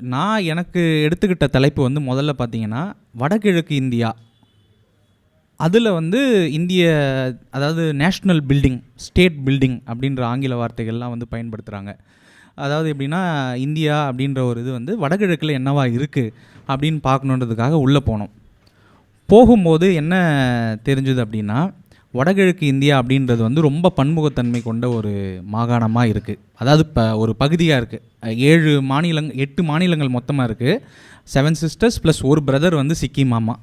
நான் எனக்கு எடுத்துக்கிட்ட தலைப்பு வந்து முதல்ல பார்த்தீங்கன்னா வடகிழக்கு இந்தியா. அதில் வந்து இந்திய அதாவது நேஷ்னல் பில்டிங் ஸ்டேட் பில்டிங் அப்படின்ற ஆங்கில வார்த்தைகள்லாம் வந்து பயன்படுத்துகிறாங்க அதாவது எப்படின்னா இந்தியா அப்படின்ற ஒரு இது வந்து வடகிழக்கில் என்னவா இருக்குது அப்படின்னு பார்க்கணுன்றதுக்காக உள்ளே போனோம். போகும்போது என்ன தெரிஞ்சுது அப்படின்னா வடகிழக்கு இந்தியா அப்படின்றது வந்து ரொம்ப பன்முகத்தன்மை கொண்ட ஒரு மாகாணமாக இருக்குது அதாவது இப்போ ஒரு பகுதியாக இருக்குது ஏழு மாநிலங் எட்டு மாநிலங்கள் மொத்தமாக இருக்குது செவன் சிஸ்டர்ஸ் ப்ளஸ் ஒரு பிரதர் வந்து சிக்கிம் மாமா.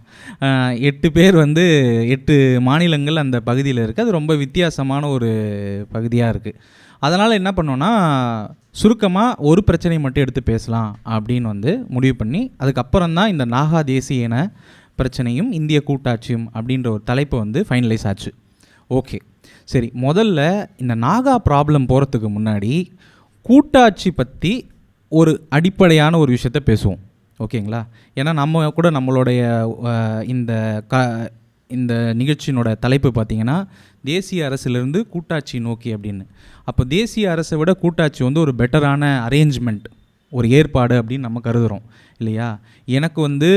எட்டு பேர் வந்து எட்டு மாநிலங்கள் அந்த பகுதியில் இருக்குது அது ரொம்ப வித்தியாசமான ஒரு பகுதியாக இருக்குது அதனால் என்ன பண்ணோன்னா சுருக்கமாக ஒரு பிரச்சனையை மட்டும் எடுத்து பேசலாம் அப்படின்னு வந்து முடிவு பண்ணி அதுக்கப்புறம் தான் இந்த நாகா தேசியனை பிரச்சனையும் இந்திய கூட்டாட்சியும் அப்படின்ற ஒரு தலைப்பு வந்து ஃபைனலைஸ் ஆச்சு. ஓகே சரி முதல்ல இந்த நாகா ப்ராப்ளம் போகிறதுக்கு முன்னாடி கூட்டாட்சி பற்றி ஒரு அடிப்படையான ஒரு விஷயத்த பேசுவோம். ஓகேங்களா ஏன்னா நம்ம கூட நம்மளுடைய இந்த க இந்த நிகழ்ச்சியினோட தலைப்பு பார்த்தீங்கன்னா தேசிய அரசிலிருந்து கூட்டாட்சி நோக்கி அப்படின்னு. அப்போ தேசிய அரசை விட கூட்டாட்சி வந்து ஒரு பெட்டரான அரேஞ்ச்மெண்ட் ஒரு ஏற்பாடு அப்படின்னு நம்ம கருதுகிறோம் இல்லையா? எனக்கு வந்து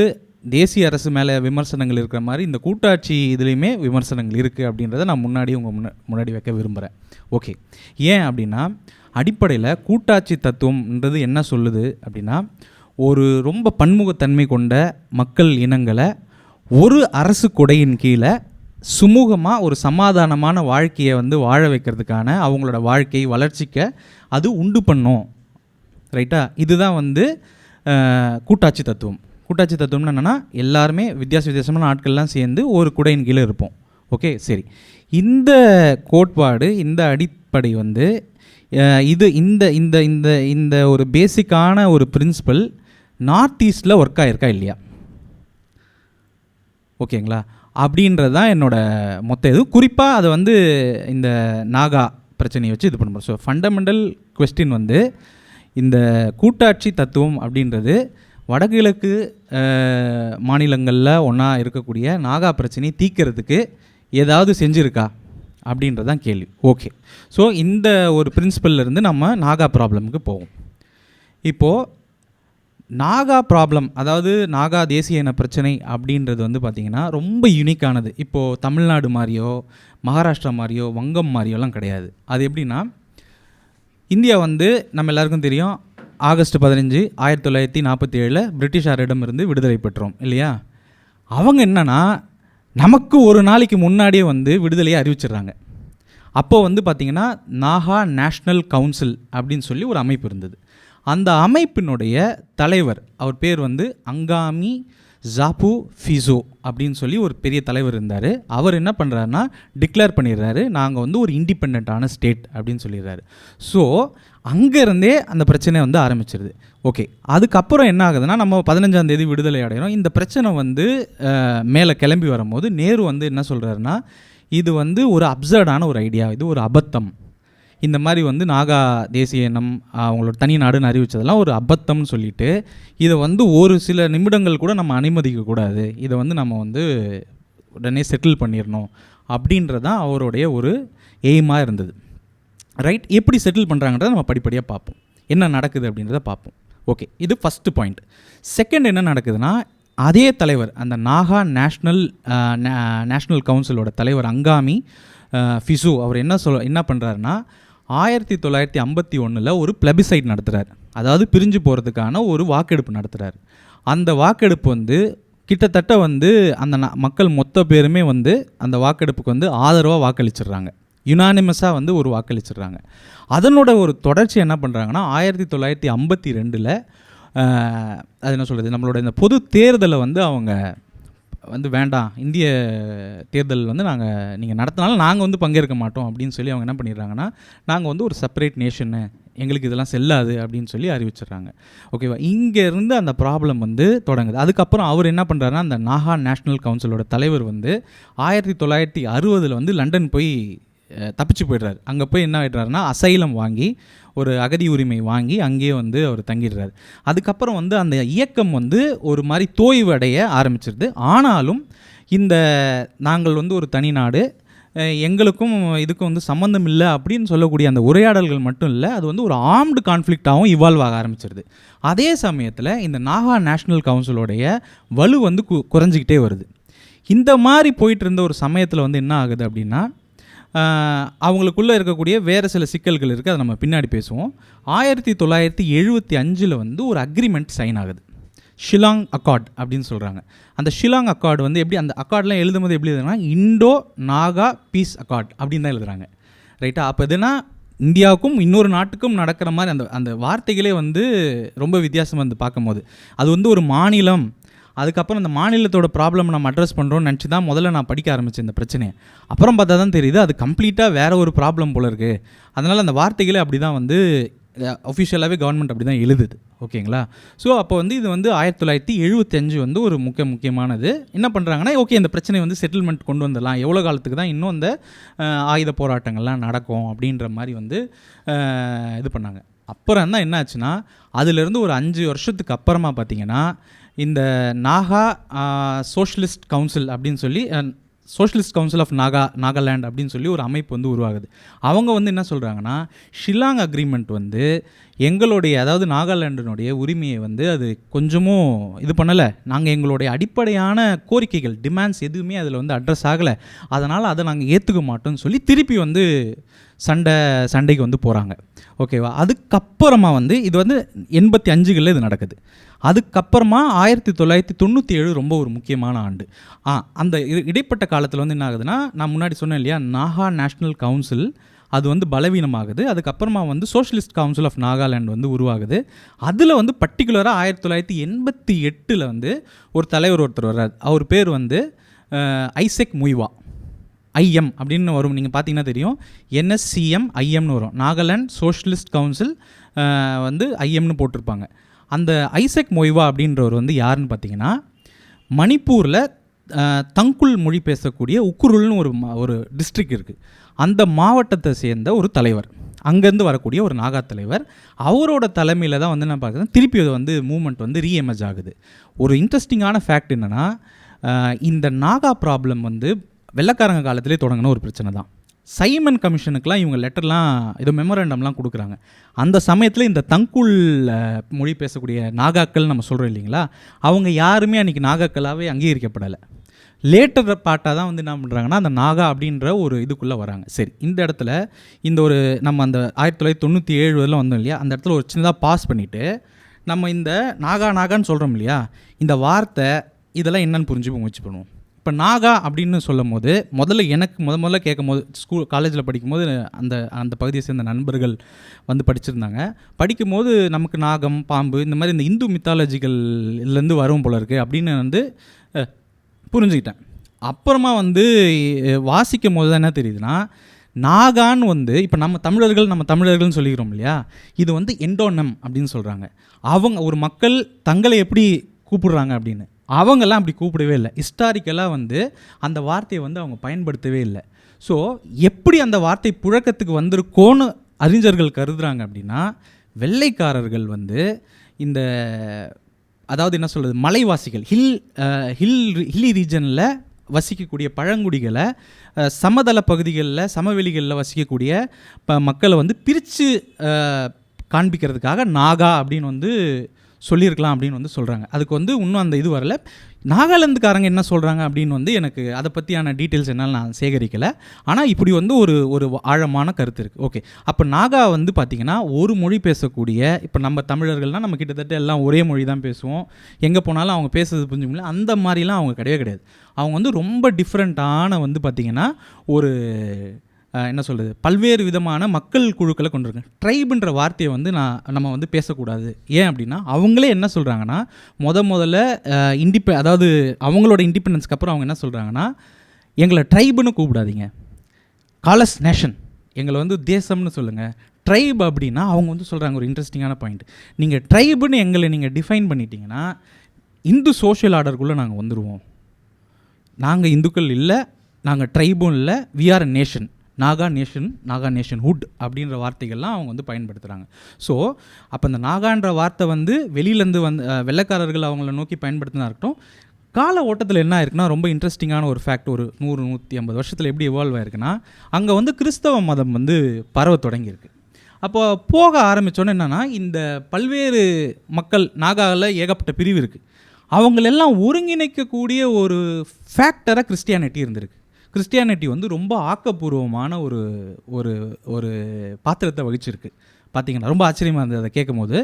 தேசிய அரசு மேலே விமர்சனங்கள் இருக்கிற மாதிரி இந்த கூட்டாட்சி இதுலேயுமே விமர்சனங்கள் இருக்குது அப்படின்றத நான் முன்னாடி உங்கள் முன்ன முன்னாடி வைக்க விரும்புகிறேன் ஓகே. ஏன் அப்படின்னா அடிப்படையில் கூட்டாட்சி தத்துவம்ன்றது என்ன சொல்லுது அப்படின்னா ஒரு ரொம்ப பன்முகத்தன்மை கொண்ட மக்கள் இனங்களை ஒரு அரசு கொடையின் கீழே சுமூகமாக ஒரு சமாதானமான வாழ்க்கையை வந்து வாழ வைக்கிறதுக்கான அவங்களோட வாழ்க்கை வளர்ச்சிக்க அது உண்டு பண்ணும். ரைட்டா? இதுதான் வந்து கூட்டாட்சி தத்துவம். கூட்டாட்சி தத்துவம்னு என்னென்னா எல்லாருமே வித்தியாச வித்தியாசமான ஆட்கள்லாம் சேர்ந்து ஒரு குடையின் கீழே இருப்போம். ஓகே சரி. இந்த கோட்பாடு இந்த அடிப்படை வந்து இது இந்த இந்த இந்த இந்த ஒரு பேசிக்கான ஒரு பிரின்சிபல் நார்த் ஈஸ்டில் ஒர்க் ஆகிருக்கா இல்லையா? ஓகேங்களா அப்படின்றது தான் என்னோடய மொத்த இது. குறிப்பாக அதை வந்து இந்த நாகா பிரச்சனையை வச்சு இது பண்ணுறோம் ஸோ ஃபண்டமெண்டல் கொஸ்டின் வந்து இந்த கூட்டாட்சி தத்துவம் அப்படின்றது வடகிழக்கு மாநிலங்களில் ஒன்றா இருக்கக்கூடிய நாகா பிரச்சனையை தீக்கிறதுக்கு ஏதாவது செஞ்சுருக்கா? அப்படின்றது தான் கேள்வி. ஓகே ஸோ இந்த ஒரு பிரின்சிபல்லேருந்து இருந்து நம்ம நாகா ப்ராப்ளமுக்கு போவோம். இப்போது நாகா ப்ராப்ளம் அதாவது நாகா தேசிய இன பிரச்சனை அப்படின்றது வந்து பார்த்திங்கன்னா ரொம்ப யூனிக்கானது இப்போது தமிழ்நாடு மாதிரியோ மகாராஷ்டிரா மாதிரியோ வங்கம் மாதிரியோலாம் கிடையாது. அது எப்படின்னா இந்தியா வந்து நம்ம எல்லாருக்கும் தெரியும் ஆகஸ்ட் பதினஞ்சு ஆயிரத்தி தொள்ளாயிரத்தி நாற்பத்தி ஏழில் பிரிட்டிஷாரிடமிருந்து விடுதலை பெற்றோம் இல்லையா? அவங்க என்னென்னா நமக்கு ஒரு நாளைக்கு முன்னாடியே வந்து விடுதலையை அறிவிச்சிடுறாங்க. அப்போது வந்து பார்த்திங்கன்னா நாகா நேஷ்னல் கவுன்சில் அப்படின்னு சொல்லி ஒரு அமைப்பு இருந்தது. அந்த அமைப்பினுடைய தலைவர் அவர் பேர் வந்து அங்காமி ஜாப்பு ஃபிசோ அப்படின்னு சொல்லி ஒரு பெரிய தலைவர் இருந்தார். அவர் என்ன பண்ணுறாருன்னா டிக்ளேர் பண்ணிடுறாரு. நாங்கள் வந்து ஒரு இண்டிபெண்ட்டான ஸ்டேட் அப்படின்னு சொல்லிடுறாரு. ஸோ அங்கேருந்தே அந்த பிரச்சனை வந்து ஆரம்பிச்சிருது. ஓகே அதுக்கப்புறம் என்ன ஆகுதுன்னா நம்ம பதினஞ்சாம் தேதி விடுதலை அடைகிறோம் இந்த பிரச்சனை வந்து மேலே கிளம்பி வரும்போது நேரு வந்து என்ன சொல்கிறாருன்னா இது வந்து ஒரு அப்சர்டான ஒரு ஐடியா இது ஒரு அபத்தம். இந்த மாதிரி வந்து நாகா தேசிய இனம் அவங்களோட தனி நாடுன்னு அறிவிச்சதெல்லாம் ஒரு அபத்தம்னு சொல்லிட்டு இதை வந்து ஒரு சில நிமிடங்கள் கூட நம்ம அனுமதிக்கக்கூடாது இதை வந்து நம்ம வந்து உடனே செட்டில் பண்ணிடணும். அப்படின்றது தான் அவருடைய ஒரு எய்மாக இருந்தது. ரைட் எப்படி செட்டில் பண்ணுறாங்கன்றத நம்ம படிப்படியாக பார்ப்போம். என்ன நடக்குது அப்படின்றத பார்ப்போம். ஓகே இது ஃபஸ்ட்டு பாயிண்ட் செகண்ட் என்ன நடக்குதுன்னா அதே தலைவர் அந்த நாகா நேஷ்னல் நேஷ்னல் கவுன்சிலோட தலைவர் அங்காமி ஃபிசு அவர் என்ன சொல் என்ன பண்ணுறாருன்னா ஆயிரத்தி தொள்ளாயிரத்தி ஐம்பத்தி ஒன்றில் ஒரு பிளபிசைட் நடத்துகிறார் அதாவது பிரிஞ்சு போகிறதுக்கான ஒரு வாக்கெடுப்பு நடத்துகிறார் அந்த வாக்கெடுப்பு வந்து கிட்டத்தட்ட வந்து அந்த ந- மக்கள் மொத்த பேருமே வந்து அந்த வாக்கெடுப்புக்கு வந்து ஆதரவாக வாக்களிச்சிடுறாங்க. யுனானிமஸாக வந்து ஒரு வாக்களிச்சிடுறாங்க. அதனோட ஒரு தொடர்ச்சி என்ன பண்ணுறாங்கன்னா ஆயிரத்தி தொள்ளாயிரத்தி ஐம்பத்தி ரெண்டில் அது என்ன சொல்கிறது நம்மளோட இந்த பொது தேர்தலை வந்து அவங்க வந்து வேண்டாம் இந்திய தேர்தல் வந்து நாங்கள் நீங்கள் நடத்தினாலும் நாங்கள் வந்து பங்கேற்க மாட்டோம் அப்படின்னு சொல்லி அவங்க என்ன பண்ணிடுறாங்கன்னா நாங்கள் வந்து ஒரு செப்பரேட் நேஷனு எங்களுக்கு இதெல்லாம் செல்லாது அப்படின்னு சொல்லி அறிவிச்சிடுறாங்க. ஓகேவா? இங்கேருந்து அந்த ப்ராப்ளம் வந்து தொடங்குது. அதுக்கப்புறம் அவர் என்ன பண்ணுறாருன்னா அந்த நாகா நேஷ்னல் கவுன்சிலோட தலைவர் வந்து ஆயிரத்தி தொள்ளாயிரத்தி அறுபதில் வந்து லண்டன் போய் தப்பிச்சு போயிடுறாரு. அங்கே போய் என்ன ஆயிடுறாருன்னா அசைலம் வாங்கி ஒரு அகதி உரிமை வாங்கி அங்கேயே வந்து அவர் தங்கிடுறாரு. அதுக்கப்புறம் வந்து அந்த இயக்கம் வந்து ஒரு மாதிரி தோய்வு அடைய ஆரம்பிச்சிருது. ஆனாலும் இந்த நாங்கள் வந்து ஒரு தனி நாடு எங்களுக்கும் இதுக்கும் வந்து சம்மந்தம் இல்லை அப்படின்னு சொல்லக்கூடிய அந்த உரையாடல்கள் மட்டும் இல்லை அது வந்து ஒரு ஆர்ம்டு கான்ஃப்ளிக்டாகவும் இவால்வ் ஆக ஆரம்பிச்சிருது. அதே சமயத்தில் இந்த நாகா நேஷ்னல் கவுன்சிலோடைய வலு வந்து கு குறைஞ்சிக்கிட்டே வருது. இந்த மாதிரி போயிட்டு இருந்த ஒரு சமயத்தில் வந்து என்ன ஆகுது அப்படின்னா அவங்களுக்குள்ளே இருக்கக்கூடிய வேறு சில சிக்கல்கள் இருக்குது அதை நம்ம பின்னாடி பேசுவோம். ஆயிரத்தி தொள்ளாயிரத்தி எழுபத்தி அஞ்சில் வந்து ஒரு அக்ரிமெண்ட் சைன் ஆகுது. ஷிலாங் அக்கார்ட் அப்படின்னு சொல்கிறாங்க அந்த ஷிலாங் அக்கார்டு வந்து எப்படி அந்த அக்கார்ட்லாம் எழுதும்போது எப்படி எழுதுனா இண்டோ நாகா பீஸ் அக்கார்ட் அப்படின்னு தான் எழுதுகிறாங்க ரைட்டா அப்போ எதுனா இந்தியாவுக்கும் இன்னொரு நாட்டுக்கும் நடக்கிற மாதிரி அந்த அந்த வார்த்தைகளே வந்து ரொம்ப வித்தியாசமாக வந்து பார்க்கும்போது அது வந்து ஒரு மாநிலம் அதுக்கப்புறம் அந்த மாநிலத்தோட ப்ராப்ளம் நம்ம அட்ரஸ் பண்ணுறோம்னு நினச்சி தான் முதல்ல நான் படிக்க ஆரம்பித்தேன் இந்த பிரச்சனையை. அப்புறம் பார்த்தா தான் தெரியுது அது கம்ப்ளீட்டாக வேறு ஒரு ப்ராப்ளம் போல இருக்குது அதனால் அந்த வார்த்தைகளே அப்படி தான் வந்து அஃபிஷியலாகவே கவர்மெண்ட் அப்படி தான் எழுதுது. ஓகேங்களா? ஸோ அப்போ வந்து இது வந்து ஆயிரத்தி தொள்ளாயிரத்தி எழுபத்தஞ்சு வந்து ஒரு முக்கிய முக்கியமானது. என்ன பண்ணுறாங்கன்னா ஓகே இந்த பிரச்சனை வந்து செட்டில்மெண்ட் கொண்டு வந்துடலாம். எவ்வளோ காலத்துக்கு தான் இன்னும் அந்த ஆயுத போராட்டங்கள்லாம் நடக்கும் அப்படின்ற மாதிரி வந்து இது பண்ணாங்க. அப்புறம் தான் என்ன ஆச்சுன்னா அதுலேருந்து ஒரு அஞ்சு வருஷத்துக்கு அப்புறமா பார்த்தீங்கன்னா இந்த நாகா சோஷலிஸ்ட் கவுன்சில் அப்படின்னு சொல்லி socialist council of Naga Nagaland அப்படின்னு சொல்லி ஒரு அமைப்பு வந்து உருவாகுது. அவங்க வந்து என்ன சொல்கிறாங்கன்னா ஷில்லாங் அக்ரிமெண்ட் வந்து எங்களுடைய அதாவது நாகாலாண்டினுடைய உரிமையை வந்து அது கொஞ்சமும் இது பண்ணலை. நாங்கள் எங்களுடைய அடிப்படையான கோரிக்கைகள் டிமாண்ட்ஸ் எதுவுமே அதில் வந்து அட்ரஸ் ஆகலை. அதனால் அதை நாங்கள் ஏற்றுக்க மாட்டோம்னு சொல்லி திருப்பி வந்து சண்டை சண்டைக்கு வந்து போகிறாங்க ஓகேவா? அதுக்கப்புறமா வந்து இது வந்து எண்பத்தி அஞ்சுகளில் இது நடக்குது. அதுக்கப்புறமா ஆயிரத்தி தொள்ளாயிரத்தி தொண்ணூற்றி ஏழு ரொம்ப ஒரு முக்கியமான ஆண்டு. ஆ அந்த இடைப்பட்ட காலத்தில் வந்து என்ன ஆகுதுன்னா நான் முன்னாடி சொன்னேன் இல்லையா நாகா நேஷ்னல் கவுன்சில் அது வந்து பலவீனமாகுது. அதுக்கப்புறமா வந்து சோஷலிஸ்ட் கவுன்சில் ஆஃப் நாகாலாந்து வந்து உருவாகுது. அதில் வந்து பர்டிகுலராக ஆயிரத்தி தொள்ளாயிரத்தி எண்பத்தி எட்டில் வந்து ஒரு தலைவர் ஒருத்தர் வர்றார். அவர் பேர் வந்து ஐசெக் முய்வா. ஐஎம் அப்படின்னு வரும். நீங்கள் பார்த்தீங்கன்னா தெரியும். என்எஸ்சிஎம் ஐஎம்னு வரும். நாகாலாண்ட் சோஷலிஸ்ட் கவுன்சில் வந்து ஐஎம்னு போட்டிருப்பாங்க. அந்த ஐசக் மொய்வா அப்படின்றவர் வந்து யாருன்னு பார்த்தீங்கன்னா மணிப்பூரில் தங்குல் மொழி பேசக்கூடிய உக்குருள்னு ஒரு மா- ஒரு டிஸ்ட்ரிக்ட் இருக்குது அந்த மாவட்டத்தை சேர்ந்த ஒரு தலைவர். அங்கேருந்து வரக்கூடிய ஒரு நாகா தலைவர். அவரோட தலைமையில் தான் வந்து என்ன பார்க்குறேன் திருப்பி அது வந்து மூமெண்ட் வந்து ரீஎமேஜ் ஆகுது. ஒரு இன்ட்ரெஸ்டிங்கான ஃபேக்ட் என்னென்னா இந்த நாகா ப்ராப்ளம் வந்து வெள்ளக்காரங்க காலத்திலே தொடங்கின ஒரு பிரச்சனை தான். சைமன் கமிஷனுக்கெலாம் இவங்க லெட்டர்லாம் ஏதோ மெமரண்டம்லாம் கொடுக்குறாங்க. அந்த சமயத்தில் இந்த தங்குள் மொழி பேசக்கூடிய நாகாக்கள் நம்ம சொல்கிறோம் இல்லைங்களா? அவங்க யாருமே அன்றைக்கி நாகாக்களாகவே அங்கீகரிக்கப்படலை. லேட்டர் பாட்டாக தான் வந்து என்ன பண்ணுறாங்கன்னா அந்த நாகா அப்படின்ற ஒரு இதுக்குள்ளே வராங்க. சரி இந்த இடத்துல இந்த ஒரு நம்ம அந்த ஆயிரத்தி தொள்ளாயிரத்தி தொண்ணூற்றி ஏழுல வந்தோம் இல்லையா? அந்த இடத்துல ஒரு சின்னதாக பாஸ் பண்ணிவிட்டு நம்ம இந்த நாகா நாகான்னு சொல்கிறோம் இல்லையா? இந்த வார்த்தை இதெல்லாம் என்னென்னு புரிஞ்சு முயற்சி பண்ணுவோம். இப்போ நாகா அப்படின்னு சொல்லும் போது முதல்ல எனக்கு முத முதல்ல கேட்கும் போது ஸ்கூல் காலேஜில் படிக்கும்போது அந்த அந்த பகுதியை சேர்ந்த நண்பர்கள் வந்து படிச்சிருந்தாங்க. படிக்கும்போது நமக்கு நாகம் பாம்பு இந்த மாதிரி இந்த இந்து மித்தாலஜிக்கல்லேருந்து வரும் போல இருக்குது அப்படின்னு வந்து புரிஞ்சுக்கிட்டேன். அப்புறமா வந்து வாசிக்கும் போது தான் என்ன தெரியுதுன்னா நாகான்னு வந்து இப்போ நம்ம தமிழர்கள் நம்ம தமிழர்கள்னு சொல்லிக்கிறோம் இல்லையா? இது வந்து எண்டோனம் அப்படின்னு சொல்கிறாங்க அவங்க ஒரு மக்கள் தங்களை எப்படி கூப்பிடுறாங்க அப்படின்னு. அவங்கெல்லாம் அப்படி கூப்பிடவே இல்லை. ஹிஸ்டாரிக்கலாக வந்து அந்த வார்த்தையை வந்து அவங்க பயன்படுத்தவே இல்லை. ஸோ எப்படி அந்த வார்த்தை புழக்கத்துக்கு வந்திருக்கோன்னு அறிஞர்கள் கருதுகிறாங்க அப்படின்னா வெள்ளைக்காரர்கள் வந்து இந்த அதாவது என்ன சொல்கிறது மலைவாசிகள் ஹில் ஹில் ஹில்லி ரீஜனில் வசிக்கக்கூடிய பழங்குடிகளை சமதள பகுதிகளில் சமவெளிகளில் வசிக்கக்கூடிய இப்போ மக்களை வந்து பிரித்து காண்பிக்கிறதுக்காக நாகா அப்படின்னு வந்து சொல்லியிருக்கலாம் அப்படின்னு வந்து சொல்கிறாங்க அதுக்கு வந்து இன்னும் அந்த இது வரல. நாகாலாந்துக்காரங்க என்ன சொல்கிறாங்க அப்படின்னு வந்து எனக்கு அதை பற்றியான டீட்டெயில்ஸ் என்னால் நான் சேகரிக்கலை. ஆனால் இப்படி வந்து ஒரு ஒரு ஆழமான கருத்து இருக்குது ஓகே. அப்போ நாகா வந்து பார்த்திங்கன்னா ஒரு மொழி பேசக்கூடிய இப்போ நம்ம தமிழர்கள்னால் நம்ம கிட்டத்தட்ட எல்லாம் ஒரே மொழி தான் பேசுவோம். எங்கே போனாலும் அவங்க பேசுறது புரிஞ்சு முடியல. அந்த மாதிரிலாம் அவங்க கிடையவே கிடையாது. அவங்க வந்து ரொம்ப டிஃப்ரெண்ட்டான வந்து பார்த்திங்கன்னா ஒரு என்ன சொல்கிறது பல்வேறு விதமான மக்கள் குழுக்களை கொண்டிருக்கேன். ட்ரைபுன்ற வார்த்தையை வந்து நான் நம்ம வந்து பேசக்கூடாது. ஏன் அப்படின்னா அவங்களே என்ன சொல்கிறாங்கன்னா முத முதல்ல இண்டிபெ அதாவது அவங்களோட இண்டிபெண்டன்ஸ்க்கு அப்புறம் அவங்க என்ன சொல்கிறாங்கன்னா எங்களை ட்ரைபுன்னு கூப்பிடாதீங்க. காலஸ் நேஷன் எங்களை வந்து தேசம்னு சொல்லுங்கள் ட்ரைப் அப்படின்னா அவங்க வந்து சொல்கிறாங்க ஒரு இன்ட்ரெஸ்டிங்கான பாயிண்ட் நீங்கள் ட்ரைபுன்னு எங்களை நீங்கள் டிஃபைன் பண்ணிட்டீங்கன்னா இந்து சோஷியல் ஆர்டருக்குள்ளே நாங்கள் வந்துடுவோம் நாங்கள் இந்துக்கள் இல்லை நாங்கள் ட்ரைபும் இல்லை we are a nation Naga nation Naga nationhood அப்படின்ற வார்த்தைகள்லாம் அவங்க வந்து பயன்படுத்துகிறாங்க ஸோ அப்போ இந்த நாகான்ற வார்த்தை வந்து வெளியிலேருந்து வந்து வெள்ளக்காரர்கள் வெள்ளைக்காரர்கள் அவங்கள நோக்கி பயன்படுத்தினா இருக்கட்டும் கால ஓட்டத்தில் என்ன இருக்குன்னா ரொம்ப இன்ட்ரெஸ்டிங்கான ஒரு ஃபேக்ட் ஒரு நூறு நூற்றி ஐம்பது வருஷத்தில் எப்படி எவால்வ் ஆயிருக்குன்னா அங்கே வந்து கிறிஸ்தவ மதம் வந்து பரவ தொடங்கியிருக்கு. அப்போ போக ஆரம்பித்தோன்னே என்னென்னா இந்த பல்வேறு மக்கள் நாகாவில் ஏகப்பட்ட பிரிவு இருக்குது அவங்களெல்லாம் ஒருங்கிணைக்கக்கூடிய ஒரு ஃபேக்டராக கிறிஸ்டியானிட்டி இருந்திருக்கு. கிறிஸ்டியானிட்டி வந்து ரொம்ப ஆக்கப்பூர்வமான ஒரு ஒரு ஒரு பாத்திரத்தை வகிச்சிருக்கு. பார்த்தீங்கன்னா ரொம்ப ஆச்சரியமாக இருந்தது அதை கேட்கும்போது.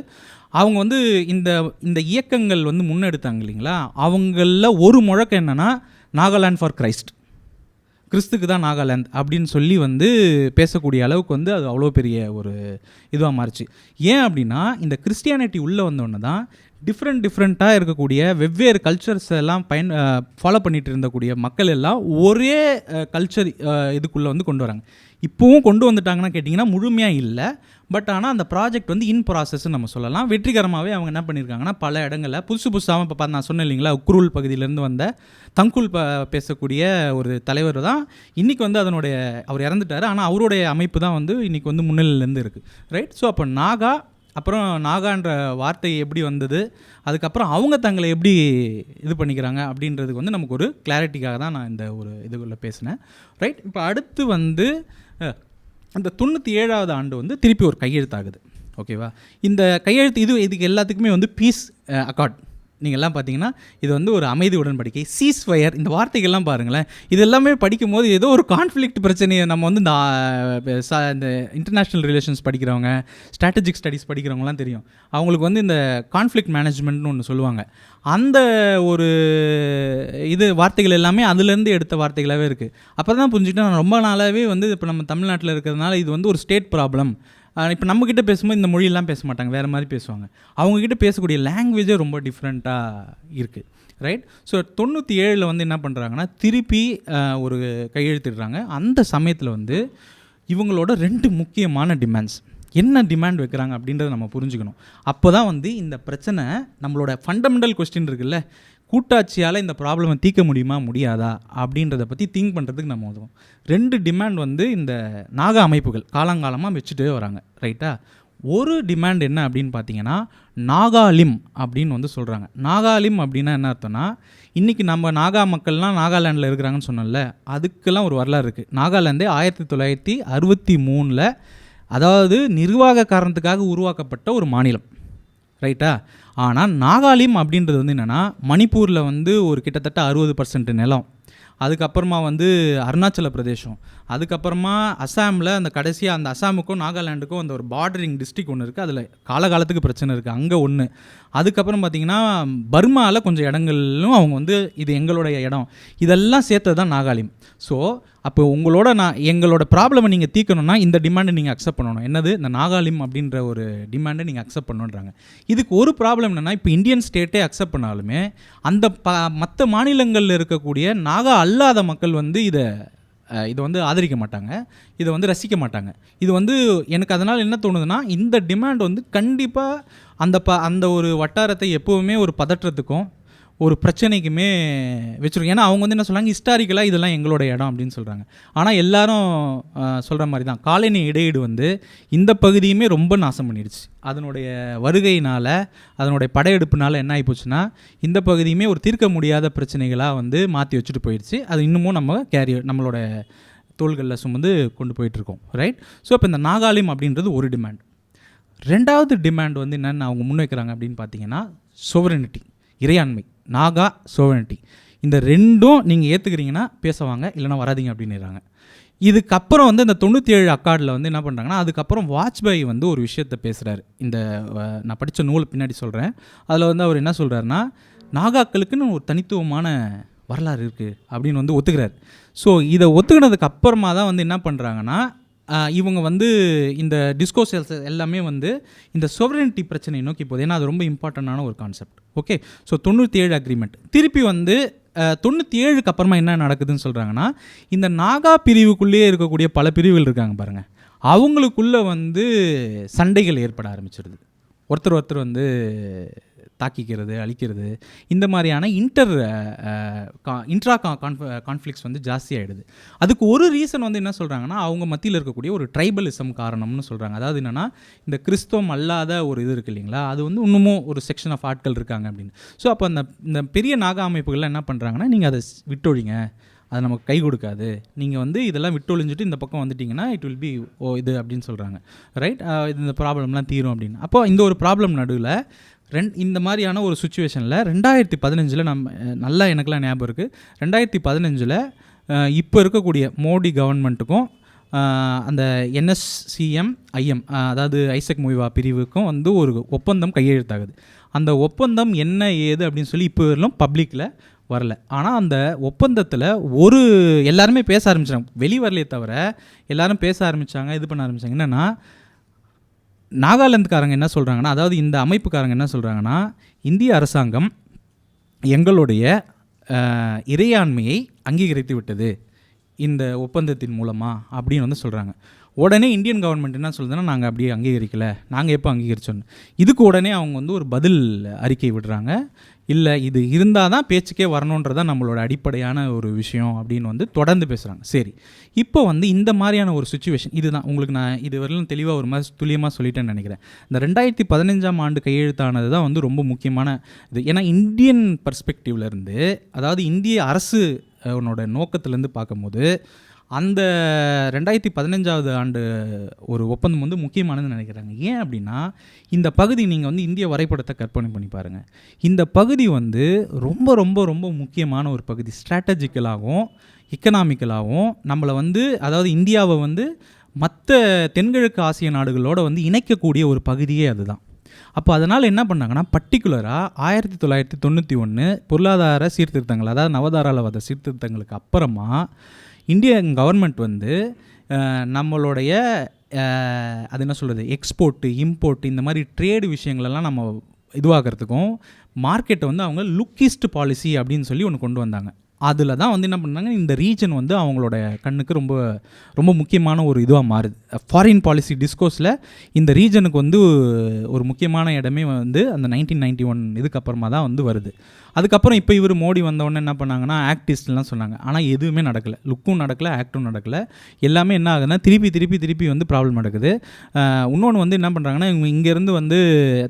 அவங்க வந்து இந்த இந்த இயக்கங்கள் வந்து முன்னெடுத்தாங்க இல்லைங்களா? அவங்களில் ஒரு முழக்கம் என்னென்னா நாகாலாண்ட் ஃபார் கிரைஸ்ட். கிறிஸ்துக்கு தான் நாகாலாந்து அப்படின்னு சொல்லி வந்து பேசக்கூடிய அளவுக்கு வந்து அது அவ்வளோ பெரிய ஒரு இதுவாக மாறிச்சு. ஏன் அப்படின்னா இந்த கிறிஸ்டியானிட்டி உள்ளே வந்தோடனே தான் டிஃப்ரெண்ட் டிஃப்ரெண்ட்டாக இருக்கக்கூடிய வெவ்வேறு கல்ச்சர்ஸ் எல்லாம் பயன் ஃபாலோ பண்ணிட்டு இருந்தக்கூடிய மக்கள் எல்லாம் ஒரே கல்ச்சர் இதுக்குள்ளே வந்து கொண்டு வராங்க. இப்போவும் கொண்டு வந்துட்டாங்கன்னா கேட்டிங்கன்னா முழுமையாக இல்லை. பட் ஆனால் அந்த ப்ராஜெக்ட் வந்து இன் ப்ராசஸ்ன்னு நம்ம சொல்லலாம். வெற்றிகரமாகவே அவங்க என்ன பண்ணியிருக்காங்கன்னா பல இடங்களில் புதுசு புதுசாக இப்போ நான் சொன்னேன் இல்லைங்களா உக்ரூல் பகுதியிலேருந்து வந்த தங்குல் ப பேசக்கூடிய ஒரு தலைவர் தான். இன்றைக்கி வந்து அதனுடைய அவர் இறந்துட்டார். ஆனால் அவருடைய அமைப்பு தான் வந்து இன்றைக்கி வந்து முன்னிலையிலேருந்து இருக்குது ரைட் ஸோ அப்போ நாகா அப்புறம் நாகான்ற வார்த்தை எப்படி வந்தது? அதுக்கப்புறம் அவங்க தங்களை எப்படி இது பண்ணிக்கிறாங்க அப்படின்றதுக்கு வந்து நமக்கு ஒரு கிளாரிட்டிக்காக தான் நான் இந்த ஒரு இதுக்குள்ளே பேசினேன். ரைட் இப்போ அடுத்து வந்து அந்த தொண்ணூற்றி ஏழாவது ஆண்டு வந்து திருப்பி ஒரு கையெழுத்தாகுது. ஓகேவா இந்த கையெழுத்து இது இதுக்கு எல்லாத்துக்குமே வந்து பீஸ் அக்கார்ட் நீங்கள் எல்லாம் பார்த்தீங்கன்னா இது வந்து ஒரு அமைதி உடன்படிக்கை. சீஸ் ஃபயர் இந்த வார்த்தைகள்லாம் பாருங்களேன். இது எல்லாமே படிக்கும்போது ஏதோ ஒரு கான்ஃப்ளிக்ட் பிரச்சனையை நம்ம வந்து இந்த இந்த இன்டர்நேஷ்னல் ரிலேஷன்ஸ் படிக்கிறவங்க ஸ்ட்ராட்டஜிக் ஸ்டடீஸ் படிக்கிறவங்கலாம் தெரியும். அவங்களுக்கு வந்து இந்த கான்ஃப்ளிக்ட் மேனேஜ்மெண்ட்னு ஒன்று சொல்லுவாங்க. அந்த ஒரு இது வார்த்தைகள் எல்லாமே அதுலேருந்து எடுத்த வார்த்தைகளாகவே இருக்குது அப்போ தான் புரிஞ்சுக்கிட்டேன் ரொம்ப நாளாகவே வந்து இப்போ நம்ம தமிழ்நாட்டில் இருக்கிறதுனால இது வந்து ஒரு ஸ்டேட் ப்ராப்ளம் இப்போ நம்மக்கிட்ட பேசும்போது இந்த மொழியெல்லாம் பேச மாட்டாங்க வேறு மாதிரி பேசுவாங்க. அவங்கக்கிட்ட பேசக்கூடிய லாங்குவேஜே ரொம்ப டிஃப்ரெண்ட்டாக இருக்குது ரைட் ஸோ தொண்ணூற்றி ஏழில் வந்து என்ன பண்ணுறாங்கன்னா திருப்பி ஒரு கையெழுத்திடுறாங்க. அந்த சமயத்தில் வந்து இவங்களோட ரெண்டு முக்கியமான டிமாண்ட்ஸ் என்ன டிமாண்ட் வைக்கிறாங்க அப்படின்றத நம்ம புரிஞ்சுக்கணும். அப்போ தான் வந்து இந்த பிரச்சனை நம்மளோட ஃபண்டமெண்டல் கொஸ்டின் இருக்குல்ல கூட்டாட்சியால் இந்த ப்ராப்ளமை தீர்க்க முடியுமா முடியாதா? அப்படின்றத பற்றி திங்க் பண்ணுறதுக்கு நம்ம உதவும். ரெண்டு டிமாண்ட் வந்து இந்த நாக அமைப்புகள் காலங்காலமாக வச்சுட்டே வராங்க ரைட்டா ஒரு டிமாண்ட் என்ன அப்படின்னு பார்த்தீங்கன்னா நாகாலிம் அப்படின்னு வந்து சொல்கிறாங்க நாகாலிம் அப்படின்னா என்ன அர்த்தம்னா இன்றைக்கி நம்ம நாகா மக்கள்லாம் நாகாலாண்டில் இருக்கிறாங்கன்னு சொன்னோம்ல அதுக்கெல்லாம் ஒரு வரலாறு இருக்குது நாகாலாந்தே ஆயிரத்தி தொள்ளாயிரத்தி அறுபத்தி மூணில் அதாவது நிர்வாக காரணத்துக்காக உருவாக்கப்பட்ட ஒரு மாநிலம். ரைட்டா ஆனால் நாகாலிம் அப்படின்றது வந்து என்னென்னா மணிப்பூரில் வந்து ஒரு கிட்டத்தட்ட அறுபது பர்சன்ட் நிலம். அதுக்கப்புறமா வந்து அருணாச்சல பிரதேசம். அதுக்கப்புறமா அசாமில் அந்த கடைசியாக அந்த அசாமுக்கும் நாகாலாண்டுக்கும் அந்த ஒரு பார்டரிங் டிஸ்ட்ரிக் ஒன்று இருக்குது அதில் காலகாலத்துக்கு பிரச்சனை இருக்குது அங்கே ஒன்று அதுக்கப்புறம் பார்த்தீங்கன்னா பர்மாவில் கொஞ்சம் இடங்கள்லும் அவங்க வந்து இது எங்களுடைய இடம். இதெல்லாம் சேர்த்தது தான் நாகாலிம். ஸோ அப்போ உங்களோட நான் எங்களோட ப்ராப்ளமை நீங்கள் தீர்க்கணும்னா இந்த டிமாண்டை நீங்கள் அக்செப்ட் பண்ணணும். என்னது? இந்த நாகாலிம் அப்படின்ற ஒரு டிமாண்டை நீங்கள் அக்செப்ட் பண்ணணுன்றாங்க இதுக்கு ஒரு ப்ராப்ளம் என்னென்னா இப்போ இந்தியன் ஸ்டேட்டே அக்செப்ட் பண்ணாலுமே அந்த ப மற்ற மாநிலங்களில் இருக்கக்கூடிய நாகா அல்லாத மக்கள் வந்து இதை இதை வந்து ஆதரிக்க மாட்டாங்க. இதை வந்து ரசிக்க மாட்டாங்க. இது வந்து எனக்கு அதனால் என்ன தோணுதுன்னா இந்த டிமாண்ட் வந்து கண்டிப்பாக அந்த ப அந்த ஒரு வட்டாரத்தை எப்போவுமே ஒரு பதற்றத்துக்கும் ஒரு பிரச்சனைக்குமே வச்சிருக்கோம். ஏன்னா அவங்க வந்து என்ன சொல்கிறாங்க ஹிஸ்டாரிக்கலாக இதெல்லாம் எங்களோட இடம் அப்படின்னு சொல்கிறாங்க ஆனால் எல்லாரும் சொல்கிற மாதிரி தான் காலனி இடையீடு வந்து இந்த பகுதியுமே ரொம்ப நாசம் பண்ணிடுச்சு. அதனுடைய வருகையினால் அதனுடைய படையெடுப்புனால என்ன ஆகி போச்சுன்னா இந்த பகுதியுமே ஒரு தீர்க்க முடியாத பிரச்சனைகளாக வந்து மாற்றி வச்சுட்டு போயிடுச்சு. அது இன்னமும் நம்ம கேரி நம்மளோட தோள்களில் சுமந்து கொண்டு போயிட்டுருக்கோம் ரைட் ஸோ இப்போ இந்த நாகாலிம் அப்படின்றது ஒரு டிமாண்ட் ரெண்டாவது டிமாண்ட் வந்து என்னென்னு அவங்க முன்வைக்கிறாங்க அப்படின்னு பார்த்தீங்கன்னா சோவரனிட்டி இறையாண்மை நாகா சோவரனிட்டி இந்த ரெண்டும் நீங்கள் ஏற்றுக்கிறீங்கன்னா பேசுவாங்க இல்லைன்னா வராதீங்க அப்படின்னுறாங்க. இதுக்கப்புறம் வந்து இந்த தொண்ணூற்றி ஏழு அக்கார்டில் வந்து என்ன பண்ணுறாங்கன்னா அதுக்கப்புறம் வாஜ்பாய் வந்து ஒரு விஷயத்தை பேசுகிறாரு இந்த நான் படித்த நூல் பின்னாடி சொல்கிறேன் அதில் வந்து அவர் என்ன சொல்கிறாருன்னா நாகாக்களுக்குன்னு ஒரு தனித்துவமான வரலாறு இருக்குது அப்படின்னு வந்து ஒத்துக்கிறார். ஸோ இதை ஒத்துக்கினதுக்கு அப்புறமா தான் வந்து என்ன பண்ணுறாங்கன்னா இவங்க வந்து இந்த டிஸ்கோசல்ஸ் எல்லாமே வந்து இந்த சொவரனிட்டி பிரச்சனையை நோக்கி போகுது. ஏன்னா அது ரொம்ப இம்பார்ட்டண்டான ஒரு கான்செப்ட் ஓகே ஸோ தொண்ணூற்றி ஏழு அக்ரிமெண்ட் திருப்பி வந்து தொண்ணூற்றி ஏழுக்கு அப்புறமா என்ன நடக்குதுன்னு சொல்கிறாங்கன்னா இந்த நாகா பிரிவுக்குள்ளேயே இருக்கக்கூடிய பல பிரிவுகள் இருக்காங்க பாருங்கள் அவங்களுக்குள்ள வந்து சண்டைகள் ஏற்பட ஆரம்பிச்சிடுது ஒருத்தர் ஒருத்தர் வந்து தாக்கிக்கிறது அழிக்கிறது. இந்த மாதிரியான இன்டர் இன்ட்ரா கான்ஃப்ளிக்ஸ் வந்து ஜாஸ்தியாகிடுது அதுக்கு ஒரு ரீசன் வந்து என்ன சொல்கிறாங்கன்னா அவங்க மத்தியில் இருக்கக்கூடிய ஒரு ட்ரைபலிசம் காரணம்னு சொல்கிறாங்க அதாவது என்னென்னா இந்த கிறிஸ்தவம் அல்லாத ஒரு இது இருக்கு இல்லைங்களா? அது வந்து இன்னமும் ஒரு செக்ஷன் ஆஃப் ஆட்கள் இருக்காங்க அப்படின்னு. ஸோ அப்போ அந்த இந்த பெரிய நாக அமைப்புகள்லாம் என்ன பண்ணுறாங்கன்னா நீங்கள் அதை விட்டொழிங்க. அது நமக்கு கை கொடுக்காது. நீங்கள் வந்து இதெல்லாம் விட்டொழிஞ்சிட்டு இந்த பக்கம் வந்துட்டிங்கன்னா இட் வில் பி ஓ இது அப்படின்னு சொல்கிறாங்க ரைட் இந்த ப்ராப்ளம்லாம் தீரும் அப்படின்னு. அப்போ இந்த ஒரு ப்ராப்ளம் நடுவில் ரெண் இந்த மாதிரியான ஒரு சுச்சுவேஷனில் ரெண்டாயிரத்தி பதினஞ்சில் நம்ம நல்லா எனக்குலாம் ஞாபகம் இருக்குது ரெண்டாயிரத்தி பதினஞ்சில் இப்போ இருக்கக்கூடிய மோடி கவர்மெண்ட்டுக்கும் அந்த என்எஸ்சிஎம் ஐஎம் அதாவது ஐசக் மொய்வா பிரிவுக்கும் வந்து ஒரு ஒப்பந்தம் கையெழுத்தாகுது. அந்த ஒப்பந்தம் என்ன ஏது அப்படின்னு சொல்லி இப்போ வரலும் பப்ளிக்கில் வரல. ஆனால் அந்த ஒப்பந்தத்தில் ஒரு எல்லாருமே பேச ஆரம்பிச்சாங்க வெளி வரலையே தவிர எல்லாரும் பேச ஆரம்பித்தாங்க இது பண்ண ஆரம்பித்தாங்க என்னென்னா நாகாலாந்துக்காரங்க என்ன சொல்கிறாங்கன்னா அதாவது இந்த அமைப்புக்காரங்க என்ன சொல்கிறாங்கன்னா இந்திய அரசாங்கம் எங்களுடைய இறையாண்மையை அங்கீகரித்து விட்டது. இந்த ஒப்பந்தத்தின் மூலமாக அப்படின்னு வந்து சொல்கிறாங்க உடனே இந்தியன் கவர்மெண்ட் என்ன சொல்லுதுன்னா நாங்கள் அப்படியே அங்கீகரிக்கலை. நாங்கள் எப்போ அங்கீகரிச்சோன்னு இதுக்கு உடனே அவங்க வந்து ஒரு பதில் அறிக்கை விடுறாங்க. இல்லை இது இருந்தால் தான் பேச்சுக்கே வரணுன்றதான் நம்மளோட அடிப்படையான ஒரு விஷயம் அப்படின்னு வந்து தொடர்ந்து பேசுகிறாங்க சரி இப்போ வந்து இந்த மாதிரியான ஒரு சுச்சுவேஷன் இதுதான். உங்களுக்கு நான் இது வரையிலும் தெளிவாக ஒரு மாதிரி துல்லியமாக சொல்லிட்டேன்னு நினைக்கிறேன். இந்த ரெண்டாயிரத்தி பதினஞ்சாம் ஆண்டு கையெழுத்தானது தான் வந்து ரொம்ப முக்கியமான இது. ஏன்னா இந்தியன் பர்ஸ்பெக்டிவ்லேருந்து அதாவது இந்திய அரசு உன்னோட நோக்கத்துலேருந்து பார்க்கும்போது அந்த ரெண்டாயிரத்தி பதினஞ்சாவது ஆண்டு ஒரு ஒப்பந்தம் வந்து முக்கியமானதுன்னு நினைக்கிறாங்க. ஏன் அப்படின்னா இந்த பகுதி நீங்கள் வந்து இந்திய வரைபடத்தை கற்பனை பண்ணி பாருங்கள் இந்த பகுதி வந்து ரொம்ப ரொம்ப ரொம்ப முக்கியமான ஒரு பகுதி. ஸ்ட்ராட்டஜிக்கலாகவும் எக்கனாமிக்கலாகவும் நம்மளை வந்து அதாவது இந்தியாவை வந்து மற்ற தென்கிழக்கு ஆசிய நாடுகளோடு வந்து இணைக்கக்கூடிய ஒரு பகுதியே அதுதான். அப்போ அதனால் என்ன பண்ணாங்கன்னா பர்டிகுலராக ஆயிரத்தி தொள்ளாயிரத்தி தொண்ணூற்றி ஒன்று பொருளாதார சீர்திருத்தங்கள் அதாவது நவதாராளவாத சீர்திருத்தங்களுக்கு அப்புறமா இந்தியன் கவர்மெண்ட் வந்து நம்மளுடைய அது என்ன சொல்கிறது எக்ஸ்போர்ட்டு இம்போர்ட் இந்த மாதிரி ட்ரேடு விஷயங்களெல்லாம் நம்ம இதுவாகிறதுக்கும் மார்க்கெட்டை வந்து அவங்க லுக்கிஸ்ட் பாலிசி அப்படின்னு சொல்லி ஒன்று கொண்டு வந்தாங்க. அதில் தான் வந்து என்ன பண்ணாங்க இந்த ரீஜன் வந்து அவங்களோட கண்ணுக்கு ரொம்ப ரொம்ப முக்கியமான ஒரு இதுவாக மாறுது. ஃபாரின் பாலிசி டிஸ்கோஸில் இந்த ரீஜனுக்கு வந்து ஒரு முக்கியமான இடமே வந்து அந்த நைன்டீன் நைன்டி ஒன் இதுக்கப்புறமா தான் வந்து வருது. அதுக்கப்புறம் இப்போ இவர் மோடி வந்தவொடனே என்ன பண்ணாங்கன்னா ஆக்டிஸ்ட்லாம் சொன்னாங்க. ஆனால் எதுவுமே நடக்கலை. லுக்கும் நடக்கலை ஆக்டும் நடக்கலை. எல்லாமே என்ன ஆகுதுன்னா திருப்பி திருப்பி திருப்பி வந்து ப்ராப்ளம் நடக்குது. இன்னொன்று வந்து என்ன பண்ணுறாங்கன்னா இவங்க இங்கேருந்து வந்து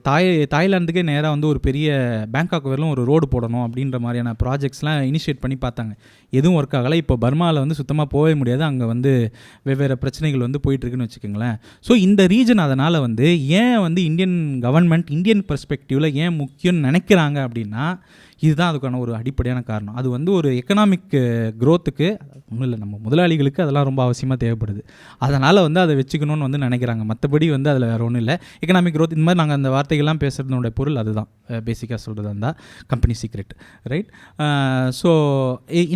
தாய் தாய்லாந்துக்கே நேராக வந்து ஒரு பெரிய பேங்காக் வரலும் ஒரு ரோடு போடணும் அப்படின்ற மாதிரியான ப்ராஜெக்ட்ஸ்லாம் இனிஷியேட் பண்ணி பார்த்தாங்க எதுவும் ஒர்க் ஆகலை. இப்போ பர்மாவில் வந்து சுத்தமாக போகவே முடியாது. அங்கே வந்து வெவ்வேறு பிரச்சனைகள் வந்து போயிட்டுருக்குன்னு வச்சுக்கோங்களேன். ஸோ இந்த ரீஜன் அதனால் வந்து ஏன் வந்து இந்தியன் கவர்மெண்ட் இந்தியன் பெர்ஸ்பெக்டிவில் ஏன் முக்கியம்னு நினைக்கிறாங்க அப்படின்னா இதுதான் அதுக்கான ஒரு அடிப்படையான காரணம். அது வந்து ஒரு எக்கனாமிக் க்ரோத்துக்கு ஒன்றும் இல்லை நம்ம முதலாளிகளுக்கு அதெல்லாம் ரொம்ப அவசியமாக தேவைப்படுது. அதனால் வந்து அதை வச்சுக்கணும்னு வந்து நினைக்கிறாங்க. மற்றபடி வந்து அதில் வேறு ஒன்றும் இல்லை. எக்கனாமிக் க்ரோத் இந்த மாதிரி நாங்கள் அந்த வார்த்தைகள்லாம் பேசுகிறதோட பொருள் அதுதான். பேசிக்காக சொல்கிறது அந்த கம்பெனி சீக்ரெட் ரைட் ஸோ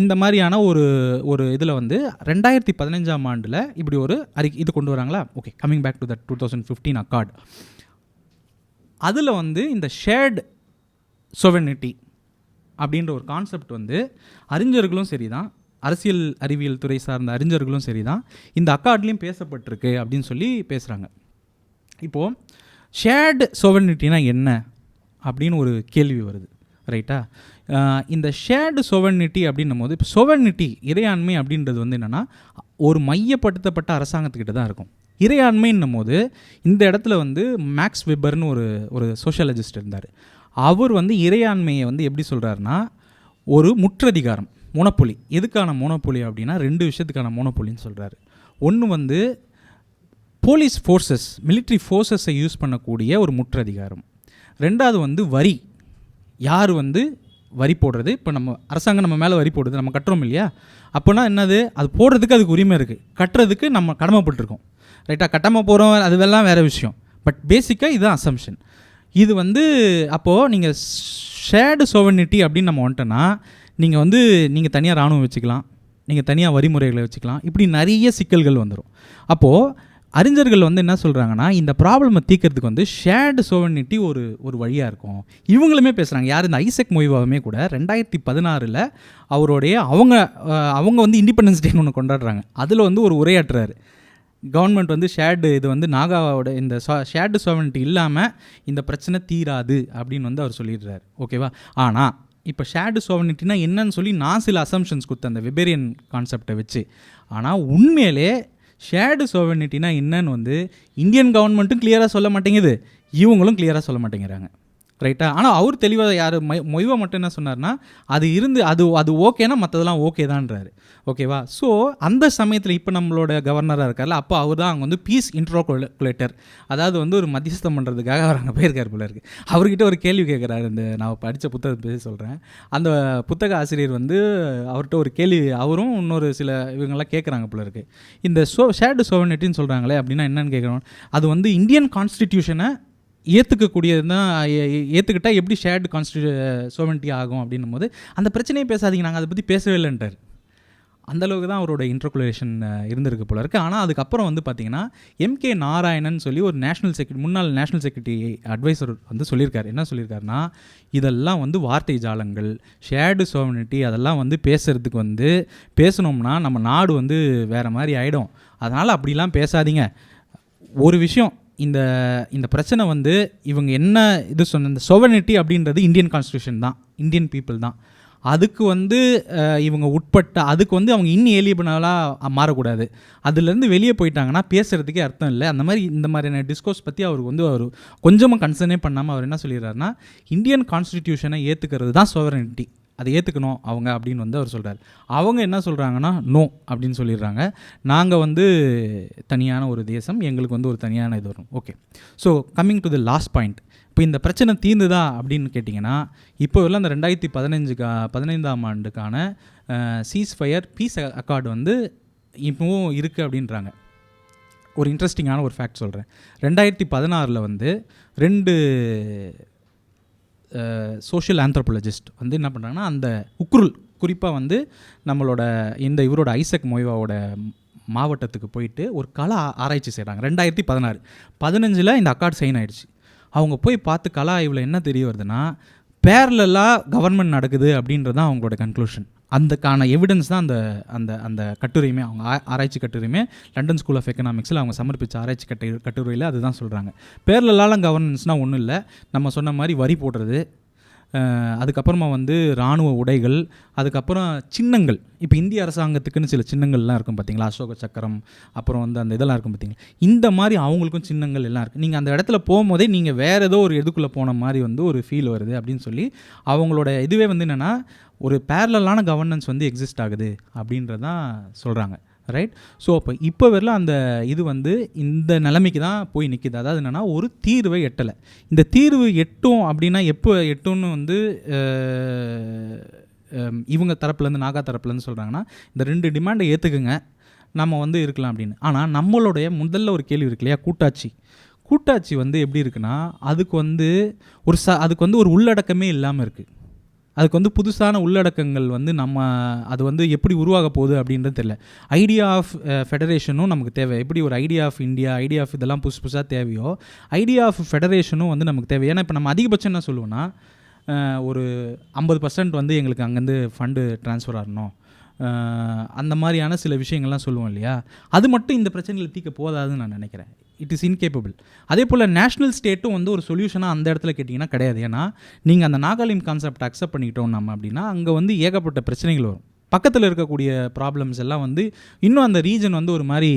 இந்த மாதிரியான ஒரு ஒரு இதில் வந்து ரெண்டாயிரத்தி பதினஞ்சாம் ஆண்டில் இப்படி ஒரு அறி இது கொண்டு வராங்களா? Okay coming back to the two thousand fifteen accord அதில் வந்து இந்த ஷேர்டு சொவெனிட்டி அப்படின்ற ஒரு கான்செப்ட் வந்து அறிஞர்களும் சரி தான் அரசியல் அறிவியல் துறை சார்ந்த அறிஞர்களும் சரி தான் இந்த அக்கார்ட்லேயும் பேசப்பட்டிருக்கு அப்படின்னு சொல்லி பேசுகிறாங்க இப்போது ஷேர்டு சோவனிட்டினா என்ன? அப்படின்னு ஒரு கேள்வி வருது. ரைட்டா இந்த ஷேர்டு சோவனிட்டி அப்படின்னும் போது இப்போ சோவனிட்டி இறையாண்மை அப்படின்றது வந்து என்னென்னா ஒரு மையப்படுத்தப்பட்ட அரசாங்கத்துக்கிட்ட தான் இருக்கும். இறையாண்மைன்னும் போது இந்த இடத்துல வந்து மேக்ஸ் வெப்பர்னு ஒரு ஒரு சோஷியாலஜிஸ்ட் இருந்தார். அவர் வந்து இறையாண்மையை வந்து எப்படி சொல்கிறாருன்னா ஒரு முற்றதிகாரம் மோனப்பொலி. எதுக்கான மோனப்பொலி அப்படின்னா ரெண்டு விஷயத்துக்கான மோனப்பொலின்னு சொல்கிறாரு ஒன்று வந்து போலீஸ் ஃபோர்ஸஸ் மிலிட்ரி ஃபோர்ஸஸை யூஸ் பண்ணக்கூடிய ஒரு முற்றதிகாரம். ரெண்டாவது வந்து வரி. யார் வந்து வரி போடுறது? இப்போ நம்ம அரசாங்கம் நம்ம மேலே வரி போடுறது நம்ம கட்டுறோம் இல்லையா? அப்போனா என்னது? அது போடுறதுக்கு அதுக்கு உரிமை இருக்குது கட்டுறதுக்கு நம்ம கடமைப்பட்டிருக்கோம். ரைட்டாக கட்டாமல் போகிறோம் அதுவெல்லாம் வேறு விஷயம். பட் பேசிக்காக இதுதான் அசம்ஷன் இது வந்து அப்போது நீங்கள் ஷேர்டு சோவனிட்டி அப்படின்னு நம்ம வந்துட்டோன்னா நீங்கள் வந்து நீங்கள் தனியாக இராணுவம் வச்சுக்கலாம். நீங்கள் தனியாக வரிமுறைகளை வச்சுக்கலாம். இப்படி நிறைய சிக்கல்கள் வந்துடும் அப்போது அறிஞர்கள் வந்து என்ன சொல்கிறாங்கன்னா இந்த ப்ராப்ளமை தீர்க்கறதுக்கு வந்து ஷேர்டு சோவனிட்டி ஒரு ஒரு வழியாக இருக்கும். இவங்களுமே பேசுகிறாங்க யார்? இந்த ஐசக் மொய்வாவுமே கூட ரெண்டாயிரத்தி பதினாறில் அவருடைய அவங்க அவங்க வந்து இண்டிபெண்டன்ஸ் டேன்னு ஒன்று கொண்டாடுறாங்க. அதில் வந்து ஒரு உரையாற்றுறாரு. கவர்மெண்ட் வந்து ஷேர்டு இது வந்து நாகாவோட இந்த ஷேர்டு சோவனிட்டி இல்லாமல் இந்த பிரச்சனை தீராது அப்படின்னு வந்து அவர் சொல்லிடுறாரு. ஓகேவா ஆனால் இப்போ ஷேர்டு சோவனிட்டினா என்னன்னு சொல்லி நான் சில அசம்ஷன்ஸ் கொடுத்தேன் அந்த வெபேரியன் கான்செப்டை வச்சு. ஆனால் உண்மையிலே ஷேர்டு சோவனிட்டினா என்னன்னு வந்து இந்தியன் கவர்மெண்ட்டும் கிளியராக சொல்ல மாட்டேங்குது. இவங்களும் கிளியராக சொல்ல மாட்டேங்கிறாங்க. ரைட்டா ஆனால் அவர் தெளிவாக யார் மொய்வா மட்டும் என்ன சொன்னார்னா அது இருந்து அது அது ஓகேனா மற்றதெல்லாம் ஓகே தான்றாரு. ஓகேவா? ஸோ அந்த சமயத்தில் இப்போ நம்மளோட கவர்னராக இருக்கார்ல அப்போ அவர் தான் அங்கே வந்து பீஸ் இன்ட்ரோகுலேட்டர் அதாவது வந்து ஒரு மத்தியஸ்தம் பண்ணுறதுக்காக அவர் அங்கே போயிருக்கார் போல இருக்கு. அவர்கிட்ட ஒரு கேள்வி கேட்குறாரு இந்த நான் படித்த புத்தகத்தை பேசி சொல்கிறேன் அந்த புத்தக ஆசிரியர் வந்து அவர்கிட்ட ஒரு கேள்வி அவரும் இன்னொரு சில இவங்கெல்லாம் கேட்குறாங்க போல இருக்கு. இந்த சோ ஷேர்டு சோவனிட்டின்னு சொல்கிறாங்களே அப்படின்னா என்னென்னு கேட்குறோம் அது வந்து இந்தியன் கான்ஸ்டிடியூஷனை ஏற்றுக்கக்கூடியது தான் ஏற்றுக்கிட்டால் எப்படி ஷேர்டு கான்ஸ்டியூ சோவனிட்டி ஆகும் அப்படின்னும் போது அந்த பிரச்சனையை பேசாதீங்க நாங்கள் அதை பற்றி பேசவே இல்லைன்ட்டார். அந்தளவுக்கு தான் அவரோட இன்டர்குலேஷன் இருந்திருக்கு போல இருக்குது ஆனால் அதுக்கப்புறம் வந்து பார்த்தீங்கன்னா எம்கே நாராயணன் சொல்லி ஒரு நேஷனல் செக்யூரி முன்னாள் நேஷனல் செக்யூரிட்டி அட்வைசர் வந்து சொல்லியிருக்காரு. என்ன சொல்லியிருக்காருன்னா இதெல்லாம் வந்து வார்த்தை ஜாலங்கள் ஷேர்டு சோவனிட்டி அதெல்லாம் வந்து பேசுகிறதுக்கு வந்து பேசணும்னா நம்ம நாடு வந்து வேறு மாதிரி ஆகிடும் அதனால் அப்படிலாம் பேசாதீங்க. ஒரு விஷயம் இந்த இந்த பிரச்சனை வந்து இவங்க என்ன இது சொன்ன இந்த சொவனிட்டி அப்படின்றது இந்தியன் கான்ஸ்டியூஷன் தான். இந்தியன் பீப்புள் தான். அதுக்கு வந்து இவங்க உட்பட்ட அதுக்கு வந்து அவங்க இன்னும் ஏலியபினாலாக மாறக்கூடாது. அதுலேருந்து வெளியே போயிட்டாங்கன்னா பேசுகிறதுக்கே அர்த்தம் இல்லை. அந்த மாதிரி இந்த மாதிரியான டிஸ்கோஸ் பற்றி அவருக்கு வந்து அவர் கொஞ்சமாக கன்சர்னே பண்ணாமல் அவர் என்ன சொல்லிடுறாருன்னா இந்தியன் கான்ஸ்டிடியூஷனை ஏற்றுக்கிறது தான் சோவரனிட்டி அதை ஏற்றுக்கணும் அவங்க அப்படின்னு வந்து அவர் சொல்கிறார் அவங்க என்ன சொல்கிறாங்கன்னா நோ அப்படின்னு சொல்லிடுறாங்க. நாங்கள் வந்து தனியான ஒரு தேசம் எங்களுக்கு வந்து ஒரு தனியான இது வரும். Okay so coming to the last point இப்போ இந்த பிரச்சனை தீர்ந்துதா அப்படின்னு கேட்டிங்கன்னா இப்போ எல்லாம் அந்த ரெண்டாயிரத்தி பதினஞ்சு கா பதினைந்தாம் ஆண்டுக்கான சீஸ் ஃபயர் பீஸ் அக்கார்டு வந்து இப்போவும் இருக்குது அப்படின்றாங்க. ஒரு இன்ட்ரெஸ்டிங்கான ஒரு ஃபேக்ட் சொல்கிறேன் ரெண்டாயிரத்தி பதினாறில் வந்து ரெண்டு சோஷியல் ஆந்த்ரோபாலஜிஸ்ட் வந்து என்ன பண்ணுறாங்கன்னா அந்த உக்ருல் குறிப்பாக வந்து நம்மளோட இந்த இவரோட ஐசக் மொய்வாவோட மாவட்டத்துக்கு போயிட்டு ஒரு கல ஆராய்ச்சி செய்கிறாங்க ரெண்டாயிரத்தி பதினாறு. பதினஞ்சில் இந்த அக்கார்டு சைன் ஆகிடுச்சு அவங்க போய் பார்த்து கலா ஆய்வில் என்ன தெரிய வருதுன்னா பேரலாக கவர்மெண்ட் நடக்குது அப்படின்றது தான் அவங்களோட கன்க்ளூஷன் அந்தக்கான எவிடன்ஸ் தான் அந்த அந்த அந்த கட்டுரையுமே அவங்க ஆராய்ச்சி கட்டுரையுமே லண்டன் ஸ்கூல் ஆஃப் எக்கனாமிக்ஸில் அவங்க சமர்ப்பிச்ச ஆராய்ச்சி கட்டு கட்டுரையில் அதுதான் சொல்கிறாங்க பேரலாலாம் கவர்னன்ஸ்னால் ஒன்றும் இல்லை. நம்ம சொன்ன மாதிரி வரி போடுறது அதுக்கப்புறமா வந்து இராணுவ உடைகள் அதுக்கப்புறம் சின்னங்கள். இப்போ இந்திய அரசாங்கத்துக்குன்னு சில சின்னங்கள்லாம் இருக்கும் பார்த்தீங்களா அசோக சக்கரம் அப்புறம் வந்து அந்த இதெல்லாம் இருக்கும் பார்த்தீங்களா இந்த மாதிரி அவங்களுக்கும் சின்னங்கள் எல்லாம் இருக்குது நீங்கள் அந்த இடத்துல போகும்போதே நீங்கள் வேறு ஏதோ ஒரு இதுக்குள்ளே போன மாதிரி வந்து ஒரு ஃபீல் வருது அப்படின்னு சொல்லி அவங்களோட இதுவே வந்து என்னென்னா ஒரு பேரலான கவர்னன்ஸ் வந்து எக்ஸிஸ்ட் ஆகுது அப்படின்றதான் சொல்கிறாங்க ரைட் ஸோ அப்போ இப்போ வரலாம் அந்த இது வந்து இந்த நிலைமைக்கு தான் போய் நிற்கிது அதாவது என்னென்னா ஒரு தீர்வை எட்டலை. இந்த தீர்வு எட்டும் அப்படின்னா எப்போ எட்டும்னு வந்து இவங்க தரப்புலேருந்து நாகா தரப்புலேருந்து சொல்கிறாங்கன்னா இந்த ரெண்டு டிமாண்டை ஏற்றுக்குங்க நம்ம வந்து இருக்கலாம் அப்படின்னு. ஆனால் நம்மளுடைய முதல்ல ஒரு கேள்வி இருக்கு இல்லையா? கூட்டாட்சி. கூட்டாட்சி வந்து எப்படி இருக்குன்னா அதுக்கு வந்து ஒரு ச அதுக்கு வந்து ஒரு உள்ளடக்கமே இல்லாமல் இருக்குது அதுக்கு வந்து புதுசான உள்ளடக்கங்கள் வந்து நம்ம அது வந்து எப்படி உருவாக போகுது அப்படின்றது தெரியல. ஐடியா ஆஃப் ஃபெடரேஷனும் நமக்கு தேவை. எப்படி ஒரு idea of India idea of இதெல்லாம் புதுசு புதுசாக தேவையோ ஐடியா ஆஃப் ஃபெடரேஷனும் வந்து நமக்கு தேவை. ஏன்னா இப்போ நம்ம அதிகபட்சம் என்ன சொல்லுவோம்னா ஒரு ஐம்பது பர்சன்ட் வந்து எங்களுக்கு அங்கேருந்து ஃபண்டு ட்ரான்ஸ்ஃபர் ஆகணும். அந்த மாதிரியான சில விஷயங்கள்லாம் சொல்லுவோம் இல்லையா? அது மட்டும் இந்த பிரச்சனையில் தீக்க போதாதுன்னு நான் நினைக்கிறேன். இட் இஸ் இன்கேப்பபிள் அதே போல் நேஷனல் ஸ்டேட்டும் வந்து ஒரு சொல்யூஷனாக அந்த இடத்துல கேட்டிங்கன்னா கிடையாது. ஏன்னா நீங்கள் அந்த நாகாலிம் கான்செப்ட் அக்செப்ட் பண்ணிக்கிட்டோம் நம்ம அப்படின்னா அங்கே வந்து ஏகப்பட்ட பிரச்சனைகள் வரும். பக்கத்தில் இருக்கக்கூடிய ப்ராப்ளம்ஸ் எல்லாம் வந்து இன்னும் அந்த ரீஜன் வந்து ஒரு மாதிரி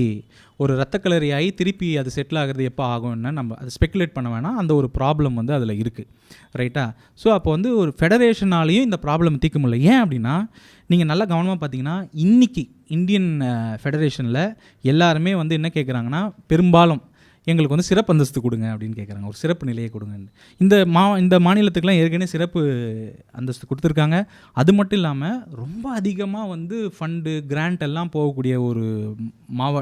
ஒரு ரத்த கலரி ஆகி திருப்பி அது செட்டில் ஆகிறது எப்போ ஆகும்னா நம்ம அதை ஸ்பெக்குலேட் பண்ண வேணாம். அந்த ஒரு ப்ராப்ளம் வந்து அதில் இருக்குது ரைட்டா ஸோ அப்போ வந்து ஒரு ஃபெடரேஷனாலேயும் இந்த ப்ராப்ளம் தீர்க்க முடியல. ஏன் அப்படின்னா நீங்கள் நல்லா கவனமாக பார்த்தீங்கன்னா இன்றைக்கி இந்தியன் ஃபெடரேஷனில் எல்லாருமே வந்து என்ன கேட்குறாங்கன்னா பெரும்பாலும் எங்களுக்கு வந்து சிறப்பு அந்தஸ்து கொடுங்க அப்படின்னு கேட்குறாங்க ஒரு சிறப்பு நிலையை கொடுங்கன்னு. இந்த மா இந்த மாநிலத்துக்கெலாம் ஏற்கனவே சிறப்பு அந்தஸ்து கொடுத்துருக்காங்க. அது மட்டும் இல்லாமல் ரொம்ப அதிகமாக வந்து ஃபண்டு கிராண்ட் எல்லாம் போகக்கூடிய ஒரு மாவ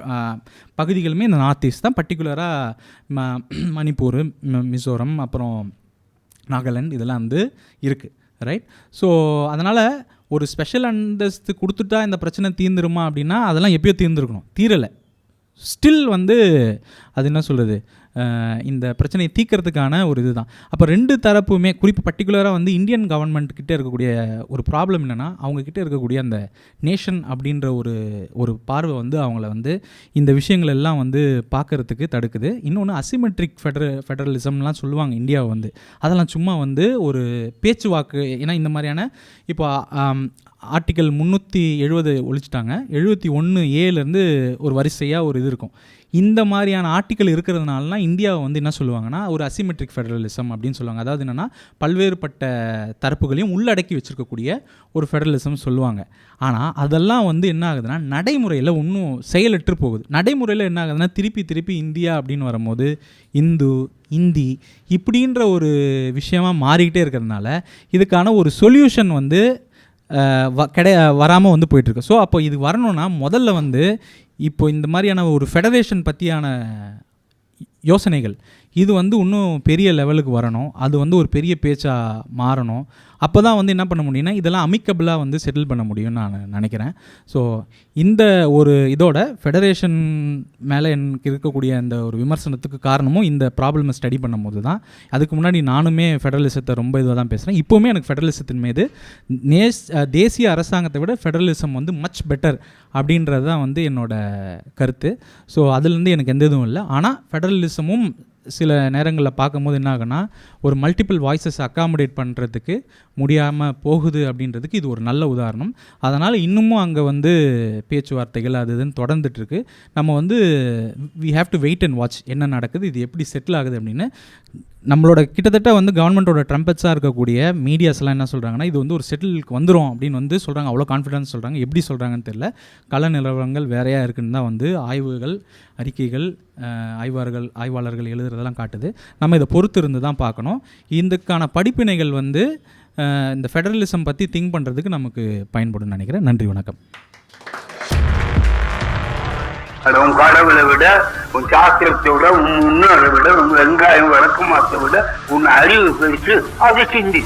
பகுதிகளுமே இந்த நார்த் ஈஸ்ட் தான். பர்டிகுலராக ம மணிப்பூர் ம- மிசோரம் அப்புறம் நாகாலாண்ட் இதெல்லாம் வந்து இருக்குது ரைட் ஸோ அதனால் ஒரு ஸ்பெஷல் அந்தஸ்து கொடுத்துட்டா இந்த பிரச்சனை தீர்ந்துருமா அப்படின்னா அதெல்லாம் எப்பயோ தீர்ந்துருக்கணும். தீரலை. ஸ்டில் வந்து அது என்ன சொல்கிறது இந்த பிரச்சனையை தீர்க்கறதுக்கான ஒரு இதுதான். அப்போ ரெண்டு தரப்புமே குறிப்பு பர்டிகுலராக வந்து இந்தியன் கவர்மெண்ட் கிட்டே இருக்கக்கூடிய ஒரு ப்ராப்ளம் என்னென்னா அவங்கக்கிட்ட இருக்கக்கூடிய அந்த நேஷன் அப்படின்ற ஒரு ஒரு பார்வை வந்து அவங்கள வந்து இந்த விஷயங்கள் எல்லாம் வந்து பார்க்கறதுக்கு தடுக்குது. இன்னொன்று அசிமெட்ரிக் ஃபெடர ஃபெடரலிசம்லாம் சொல்லுவாங்க இந்தியாவை வந்து. அதெல்லாம் சும்மா வந்து ஒரு பேச்சுவாக்கு ஏன்னா இந்த மாதிரியான இப்போ ஆர்டிக்கல் முந்நூற்றி எழுபது ஒழிச்சிட்டாங்க. எழுபத்தி ஒன்று ஏலேருந்து ஒரு வரிசையாக ஒரு இது இருக்கும். இந்த மாதிரியான ஆர்டிக்கல் இருக்கிறதுனால இந்தியாவை வந்து என்ன சொல்லுவாங்கன்னா ஒரு அசிமெட்ரிக் ஃபெடரலிசம் அப்படின்னு சொல்லுவாங்க. அதாவது என்னென்னா பல்வேறுபட்ட தரப்புகளையும் உள்ளடக்கி வச்சுருக்கக்கூடிய ஒரு ஃபெடரலிசம் சொல்லுவாங்க. ஆனால் அதெல்லாம் வந்து என்ன ஆகுதுன்னா நடைமுறையில் இன்னும் செயலற்று போகுது. நடைமுறையில் என்ன ஆகுதுன்னா திருப்பி திருப்பி இந்தியா அப்படின்னு வரும்போது இந்து இந்தி இப்படின்ற ஒரு விஷயமா மாறிக்கிட்டே இருக்கிறதுனால இதுக்கான ஒரு சொல்யூஷன் வந்து கிடை வராமல் வந்து போயிட்டுருக்கு. ஸோ அப்போ இது வரணும்னா முதல்ல வந்து இப்போ இந்த மாதிரியான ஒரு ஃபெடரேஷன் பற்றியான யோசனைகள் இது வந்து இன்னும் பெரிய லெவலுக்கு வரணும். அது வந்து ஒரு பெரிய பேச்சாக மாறணும். அப்போ தான் வந்து என்ன பண்ண முடியும்னா இதெல்லாம் அமிக்கபிளாக வந்து செட்டில் பண்ண முடியும்னு நான் நினைக்கிறேன். ஸோ இந்த ஒரு இதோட ஃபெடரேஷன் மேலே எனக்கு இருக்கக்கூடிய அந்த ஒரு விமர்சனத்துக்கு காரணமும் இந்த ப்ராப்ளமை ஸ்டடி பண்ணும்போது தான். அதுக்கு முன்னாடி நானுமே ஃபெடரலிசத்தை ரொம்ப இதுவாக தான் பேசுகிறேன் இப்போவுமே எனக்கு ஃபெடரலிசத்தின் மீது நேஸ் தேசிய அரசாங்கத்தை விட ஃபெடரலிசம் வந்து மச் பெட்டர் அப்படின்றது தான் வந்து என்னோட கருத்து. ஸோ அதுலேருந்து எனக்கு எந்த இதுவும் இல்லை. ஆனால் ஃபெடரலிசமும் சில நேரங்களில் பார்க்கும்போது என்ன ஆகுனா ஒரு மல்டிபிள் வாய்ஸஸ் அக்காமடேட் பண்ணுறதுக்கு முடியாமல் போகுது அப்படின்றதுக்கு இது ஒரு நல்ல உதாரணம். அதனால் இன்னமும் அங்கே வந்து பேச்சுவார்த்தைகள் அது இதுன்னு தொடர்ந்துட்டுருக்கு. நம்ம வந்து we have to wait and watch என்ன நடக்குது இது எப்படி செட்டில் ஆகுது அப்படின்னு நம்மளோட கிட்டத்தட்ட வந்து கவர்மெண்ட்டோட ட்ரம்பட்ஸாக இருக்கக்கூடிய மீடியாஸ்லாம் என்ன சொல்கிறாங்கன்னா இது வந்து ஒரு செட்டிலுக்கு வந்துடும் அப்படின்னு வந்து சொல்கிறாங்க அவ்வளோ கான்ஃபிடன்ஸ் சொல்கிறாங்க எப்படி சொல்கிறாங்கன்னு தெரியல. கல நிலவரங்கள் வேறையாக இருக்குன்னு தான் வந்து ஆய்வுகள் அறிக்கைகள் ஆய்வாளர்கள் ஆய்வாளர்கள் எழுதுறதெல்லாம் காட்டுது. நம்ம இதை பொறுத்து இருந்து தான் பார்க்கணும். இதுக்கான படிப்பினைகள் வந்து இந்த ஃபெடரலிசம் பற்றி திங்க் பண்ணுறதுக்கு நமக்கு பயன்படும் நினைக்கிறேன். நன்றி வணக்கம். அட உன் கடவுளை விட உன் சாஸ்திரத்தை விட உன் முன்னோரை விட உன் வெங்காயம் வழக்கமாத்தை விட உன் அறிவு பெருசு அதை சிந்தி